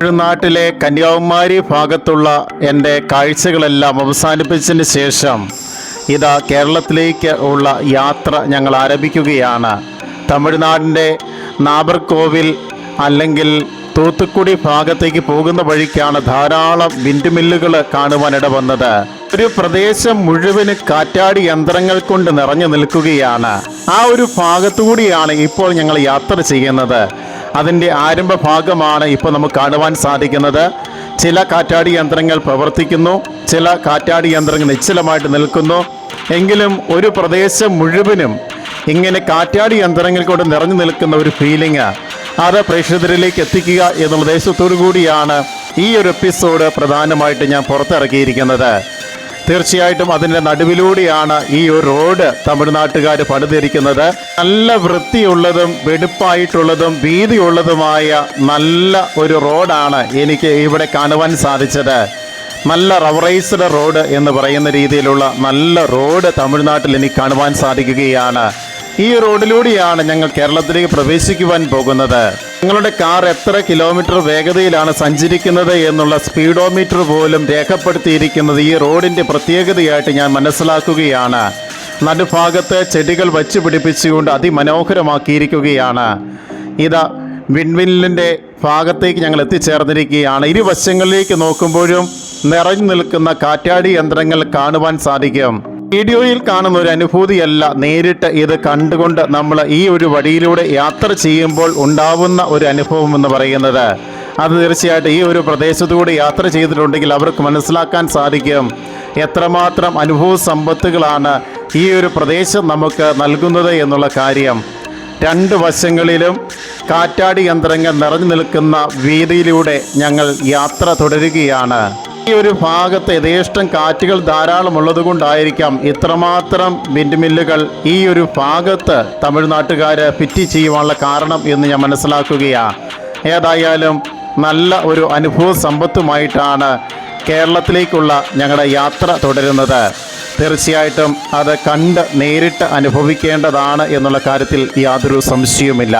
തമിഴ്നാട്ടിലെ കന്യാകുമാരി ഭാഗത്തുള്ള എന്റെ കാഴ്ചകളെല്ലാം അവസാനിപ്പിച്ചതിന് ശേഷം ഇതാ കേരളത്തിലേക്ക് ഉള്ള യാത്ര ഞങ്ങൾ ആരംഭിക്കുകയാണ്. തമിഴ്നാടിന്റെ നാബർകോവിൽ അല്ലെങ്കിൽ തൂത്തുക്കുടി ഭാഗത്തേക്ക് പോകുന്ന വഴിക്കാണ് ധാരാളം വിൻഡ് മില്ലുകൾ കാണുവാനിട വന്നത് ഒരു പ്രദേശം മുഴുവൻ കാറ്റാടി യന്ത്രങ്ങൾ കൊണ്ട് നിറഞ്ഞു നിൽക്കുകയാണ്. ആ ഒരു ഭാഗത്തുകൂടിയാണ് ഇപ്പോൾ ഞങ്ങൾ യാത്ര ചെയ്യുന്നത്. അതിന്റെ ആരംഭ ഭാഗമാണ് ഇപ്പോൾ നമുക്ക് കാണുവാൻ സാധിക്കുന്നത്. ചില കാറ്റാടി യന്ത്രങ്ങൾ പ്രവർത്തിക്കുന്നു. ചില കാറ്റാടി യന്ത്രങ്ങൾ നിശ്ചലമായിട്ട് നിൽക്കുന്നു. എങ്കിലും ഒരു പ്രദേശം മുഴുവനും ഇങ്ങനെ കാറ്റാടി യന്ത്രങ്ങൾ കൊണ്ട് നിറഞ്ഞു നിൽക്കുന്ന ഒരു ഫീലിംഗ് അത് പ്രേക്ഷകരിലേക്ക് എത്തിക്കുക എന്നുള്ള ഉദ്ദേശത്തോടു കൂടിയാണ് ഈ ഒരു എപ്പിസോഡ് പ്രധാനമായിട്ട് ഞാൻ പുറത്തിറക്കിയിരിക്കുന്നത്. തീർച്ചയായിട്ടും അതിന്റെ നടുവിലൂടെയാണ് ഈ ഒരു റോഡ് തമിഴ്നാട്ടുകാർ പണിതിരിക്കുന്നത്. നല്ല വൃത്തിയുള്ളതും വെടുപ്പായിട്ടുള്ളതും വീതിയുള്ളതുമായ നല്ല ഒരു റോഡാണ് എനിക്ക് ഇവിടെ കാണുവാൻ സാധിച്ചത്. നല്ല റവറൈസ്ഡ് റോഡ് എന്ന് പറയുന്ന രീതിയിലുള്ള നല്ല റോഡ് തമിഴ്നാട്ടിൽ എനിക്ക് കാണുവാൻ സാധിക്കുകയാണ്. ഈ റോഡിലൂടെയാണ് ഞങ്ങൾ കേരളത്തിലേക്ക് പ്രവേശിക്കുവാൻ പോകുന്നത്. നിങ്ങളുടെ കാർ എത്ര കിലോമീറ്റർ വേഗതയിലാണ് സഞ്ചരിക്കുന്നത് എന്നുള്ള സ്പീഡോമീറ്റർ പോലും രേഖപ്പെടുത്തിയിരിക്കുന്നത് ഈ റോഡിന്റെ പ്രത്യേകതയായിട്ട് ഞാൻ മനസ്സിലാക്കുകയാണ്. നടുഭാഗത്ത് ചെടികൾ വച്ച് പിടിപ്പിച്ചുകൊണ്ട് അതിമനോഹരമാക്കിയിരിക്കുകയാണ്. ഇതാ വിൺവില്ലിന്റെ ഭാഗത്തേക്ക് ഞങ്ങൾ എത്തിച്ചേർന്നിരിക്കുകയാണ്. ഇരുവശങ്ങളിലേക്ക് നോക്കുമ്പോഴും നിറഞ്ഞു നിൽക്കുന്ന കാറ്റാടി യന്ത്രങ്ങൾ കാണുവാൻ സാധിക്കും. വീഡിയോയിൽ കാണുന്ന ഒരു അനുഭൂതിയല്ല നേരിട്ട് ഇത് കണ്ടുകൊണ്ട് നമ്മൾ ഈ ഒരു വഴിയിലൂടെ യാത്ര ചെയ്യുമ്പോൾ ഉണ്ടാവുന്ന ഒരു അനുഭവം എന്ന് പറയുന്നത്. അത് തീർച്ചയായിട്ടും ഈ ഒരു പ്രദേശത്തുകൂടി യാത്ര ചെയ്തിട്ടുണ്ടെങ്കിൽ അവർക്ക് മനസ്സിലാക്കാൻ സാധിക്കും. എത്രമാത്രം അനുഭവ സമ്പത്തുകളാണ് ഈ ഒരു പ്രദേശം നമുക്ക് നൽകുന്നത് എന്നുള്ള കാര്യം. രണ്ട് വശങ്ങളിലും കാറ്റാടി യന്ത്രങ്ങൾ നിറഞ്ഞു നിൽക്കുന്ന വീതിയിലൂടെ ഞങ്ങൾ യാത്ര തുടരുകയാണ്. ഈ ഒരു ഭാഗത്ത് യഥേഷ്ടം കാറ്റുകൾ ധാരാളം ഉള്ളതുകൊണ്ടായിരിക്കാം ഇത്രമാത്രം വിൻഡ്മില്ലുകൾ ഈ ഒരു ഭാഗത്ത് തമിഴ്നാട്ടുകാർ ഫിറ്റ് ചെയ്യുവാനുള്ള കാരണം എന്ന് ഞാൻ മനസ്സിലാക്കുകയാണ് ഏതായാലും നല്ല ഒരു അനുഭവ സമ്പത്തുമായിട്ടാണ് കേരളത്തിലേക്കുള്ള ഞങ്ങളുടെ യാത്ര തുടരുന്നത്. തീർച്ചയായിട്ടും അത് കണ്ട് നേരിട്ട് അനുഭവിക്കേണ്ടതാണ് എന്നുള്ള കാര്യത്തിൽ യാതൊരു സംശയവുമില്ല.